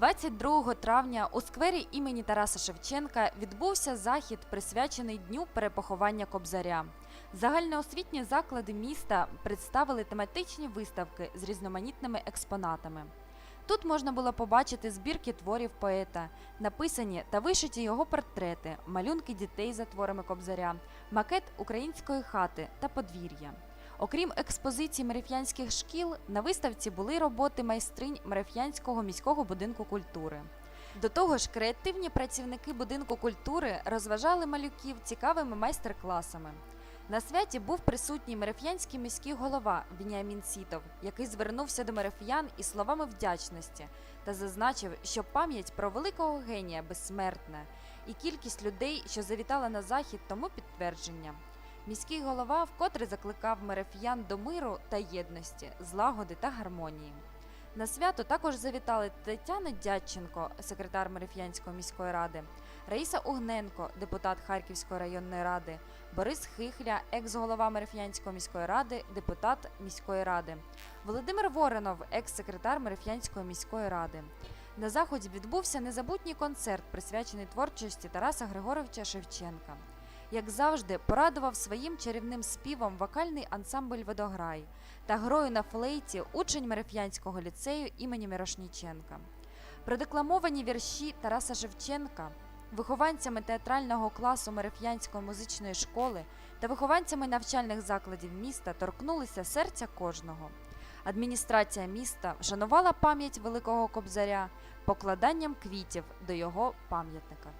22 травня у сквері імені Тараса Шевченка відбувся захід, присвячений Дню перепоховання Кобзаря. Загальноосвітні заклади міста представили тематичні виставки з різноманітними експонатами. Тут можна було побачити збірки творів поета, написані та вишиті його портрети, малюнки дітей за творами Кобзаря, макет української хати та подвір'я. Окрім експозицій мереф'янських шкіл, на виставці були роботи майстринь Мереф'янського міського будинку культури. До того ж, креативні працівники будинку культури розважали малюків цікавими майстер-класами. На святі був присутній мереф'янський міський голова Вініамін Сітов, який звернувся до мереф'ян із словами вдячності та зазначив, що пам'ять про великого генія безсмертна, і кількість людей, що завітала на захід, тому підтвердження. Міський голова вкотре закликав мереф'ян до миру та єдності, злагоди та гармонії. На свято також завітали Тетяна Дядченко, секретар Мереф'янської міської ради, Раїса Угненко, депутат Харківської районної ради, Борис Хихля, екс-голова Мереф'янської міської ради, депутат міської ради, Володимир Воронов, екс-секретар Мереф'янської міської ради. На заході відбувся незабутній концерт, присвячений творчості Тараса Григоровича Шевченка. Як завжди, порадував своїм чарівним співом вокальний ансамбль Водограй та грою на флейті учень Мереф'янського ліцею імені Мірошніченка. Продекламовані вірші Тараса Шевченка вихованцями театрального класу Мереф'янської музичної школи та вихованцями навчальних закладів міста торкнулися серця кожного. Адміністрація міста вшанувала пам'ять великого кобзаря покладанням квітів до його пам'ятника.